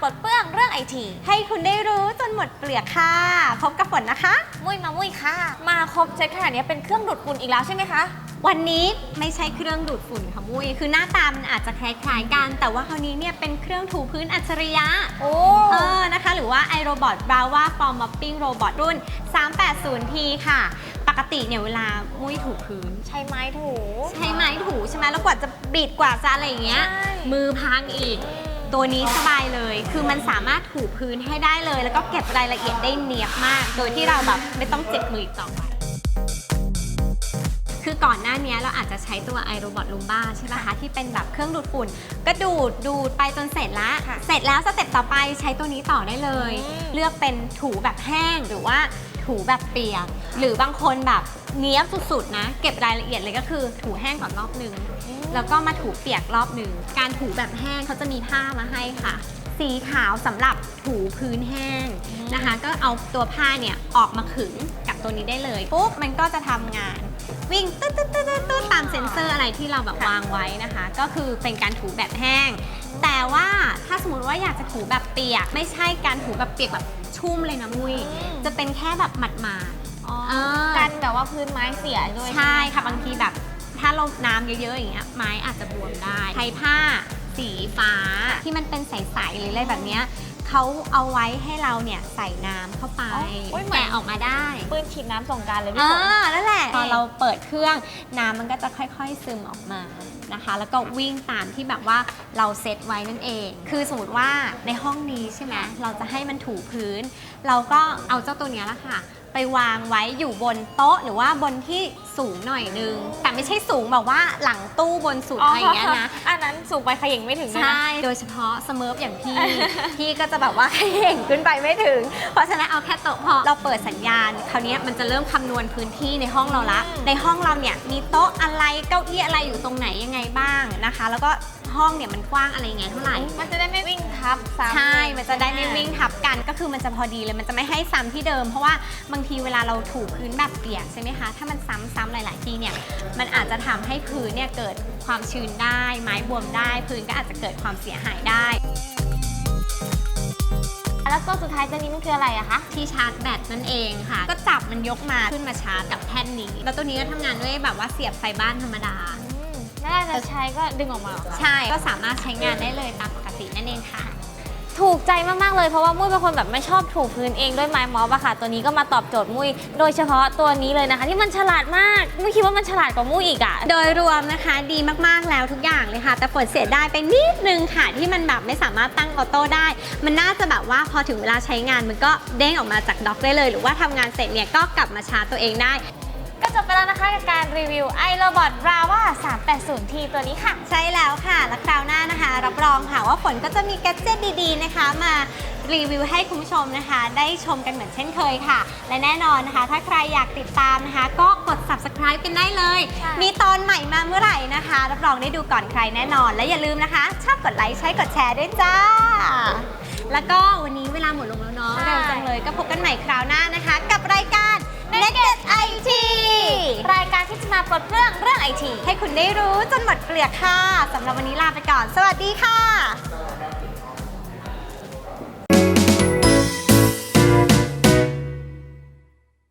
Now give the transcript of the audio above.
ปลดเปลื้องเรื่องไอที ให้คุณได้รู้จนหมดเปลือกค่ะ พบกับฝนนะคะ มุ้ยมามุ้ยค่ะ มาครบเซตขนาดนี้เป็นเครื่องดูดฝุ่นอีกแล้วใช่ไหมคะ วันนี้ไม่ใช่เครื่องดูดฝุ่นค่ะมุ้ยคือหน้าตามันอาจจะคล้ายๆกัน แต่ว่าคราวนี้เนี่ยเป็นเครื่องถูพื้นอัจฉริยะ โอ้ เออ นะคะ หรือว่า iRobot Brava for Mopping Robot รุ่น 380T ค่ะ ปกติเนี่ยเวลามุ้ยถูพื้น ใช้ไม้ถู ใช้ไม้ถูใช่ไหมแล้วกว่าจะบิดกว่าจะอะไรอย่างเงี้ย ใช่ มือพังอีก ตัวนี้สบายเลย คือมันสามารถถูพื้นให้ได้เลย แล้วก็เก็บรายละเอียดได้เนียบมาก โดยที่เราแบบไม่ต้องเจ็บมืออีกต่อไป คือก่อนหน้านี้เราอาจจะใช้ตัว iRobot Lumba ใช่ไหมคะ ที่เป็นแบบเครื่องดูดฝุ่น ก็ดูดดูดไปจนเสร็จแล้วค่ะเสร็จแล้วสเต็ปต่อไปใช้ตัวนี้ต่อได้เลย อืม เลือกเป็นถูแบบแห้งหรือว่าถูแบบเปียก หรือบางคนแบบ เนี้ยบสุดๆนะ เก็บรายละเอียดเลยก็คือถูแห้งก่อนรอบหนึ่งแล้วก็มาถูเปียกรอบหนึ่งการถูแบบแห้งเขาจะมีผ้ามาให้ค่ะ สีขาวสำหรับถูพื้นแห้งนะคะ ก็เอาตัวผ้าเนี่ยออกมาขึงกับตัวนี้ได้เลยปุ๊บมันก็จะทำงาน วิ่งตึ๊ดตึ๊ดตึ๊ดตึ๊ดตึ๊ดตามเซ็นเซอร์อะไรที่เราแบบวางไว้นะคะ ก็คือเป็นการถูแบบแห้ง แต่ว่าถ้าสมมติว่าอยากจะถูแบบเปียก ไม่ใช่การถูแบบเปียกแบบชุ่มเลยนะมุ้ยจะเป็นแค่แบบหมาดๆอ๋อเออกัน แบบว่าพื้นไม้เสียด้วย ใช่ไหมค่ะบางทีแบบถ้าลงน้ำเยอะๆอย่างเงี้ยไม้อาจจะบวมได้ใช้ผ้าสีฟ้าที่มันเป็นใสๆหรืออะไรแบบเนี้ยเขาเอาไว้ให้เราเนี่ยใส่น้ำเข้าไปอ๋อโอ้ยเหมือน แกะออกมาได้ปืนฉีดน้ำสงกรารเลยพี่อ่าฝน นั่นแหละพอเราเปิดเครื่องน้ำมันก็จะค่อยๆซึมออกมานะคะ แล้วก็วิ่งตามที่แบบว่าเราเซตไว้นั่นเอง คือสมมติว่าในห้องนี้ใช่ไหมเราจะให้มันถูพื้น เราก็เอาเจ้าตัวเนี้ยละค่ะ ไปวางไว้อยู่บนโต๊ะหรือว่าบนที่สูงหน่อยนึง แต่ไม่ใช่สูงแบบว่าหลังตู้บนสุดอะไรอย่างเงี้ยนะ อันนั้นสูงไปเขย่งไม่ถึงเลยนะ ใช่ โดยเฉพาะสเมิร์ฟอย่างพี่ พี่ก็จะแบบว่าเข่งขึ้นไปไม่ถึง เพราะฉะนั้นเอาแค่โต๊ะพอเราเปิดสัญญาณ คราวนี้มันจะเริ่มคำนวณพื้นที่ในห้องเราละอืมในห้องเราเนี่ยมีโต๊ะอะไรเก้าอี้อะไรอยู่ตรงไหนยังไงบ้างนะคะ แล้วก็ ห้องเนี่ยมันกว้างอะไรยังไงเท่าไหร่ มันจะได้ไม่วิ่งทับซ้ำใช่ มันจะได้ไม่วิ่งทับกัน ก็คือมันจะพอดีเลย มันจะไม่ให้ซ้ำที่เดิม เพราะว่าบางทีเวลาเราถูพื้นแบบเปียกใช่ไหมคะ ถ้ามันซ้ำๆหลาย ๆ ทีเนี่ย มันอาจจะทำให้พื้นเนี่ยเกิดความชื้นได้ ไม้บวมได้ พื้นก็อาจจะเกิดความเสียหายได้ แล้วตัวสุดท้ายตัวนี้มันคืออะไรอะคะ ที่ชาร์จแบตนั่นเองค่ะ ก็จับมันยกมาขึ้นมาชาร์จกับแท่นนี้ แล้วตัวนี้ก็ทำงานด้วยแบบว่าเสียบไฟบ้านธรรมดาอืม แล้วเราจะใช้ก็ดึงออกมาเหรอคะใช่ ก็สามารถใช้งานได้เลยตามปกตินั่นเองค่ะ ถูกใจมาก ๆ เลยเพราะว่ามุ้ยเป็นคนแบบไม่ชอบถูพื้นเองด้วยไม้มอสอะค่ะ ตัวนี้ก็มาตอบโจทย์มุ้ยโดยเฉพาะตัวนี้เลยนะคะ ที่มันฉลาดมากมุ้ยคิดว่ามันฉลาดกว่ามุ้ยอีกอะโดยรวมนะคะดีมากๆแล้วทุกอย่างเลยค่ะ แต่ฝนเสียดายไปนิดนึงค่ะ ที่มันแบบไม่สามารถตั้งออโต้ได้ มันน่าจะแบบว่าพอถึงเวลาใช้งานมันก็เด้งออกมาจากด็อกได้เลย หรือว่าทำงานเสร็จเนี่ยก็กลับมาชาร์จตัวเองได้ก็จ บไปแล้วนะคะกับการรีวิว iRobot Brava 380T ตัวนี้ค่ะ ใช่แล้วค่ะ และคราวหน้านะคะ รับรองค่ะว่าฝนก็จะมีแกดเจิตดีๆนะคะ มารีวิวให้คุณผู้ชมนะคะ ได้ชมกันเหมือนเช่นเคยค่ะ และแน่นอนนะคะ ถ้าใครอยากติดตามนะคะ ก็กด subscribe กันได้เลย ใช่ มีตอนใหม่มาเมื่อไหร่นะคะ รับรองได้ดูก่อนใครแน่นอน และอย่าลืมนะคะ ชอบกดไลค์ใช้กดแชร์ด้วยจ้า แล้วก็วันนี้เวลาหมดลงแล้วเนาะใช่ เร็วจังเลยก็พบกันใหม่คราวหน้านะคะ กับรายการ มาปลดเรื่องเรื่องไอทีให้คุณได้รู้จนหมดเปลือกค่ะสำหรับวันนี้ลาไปก่อน สวัสดีค่ะ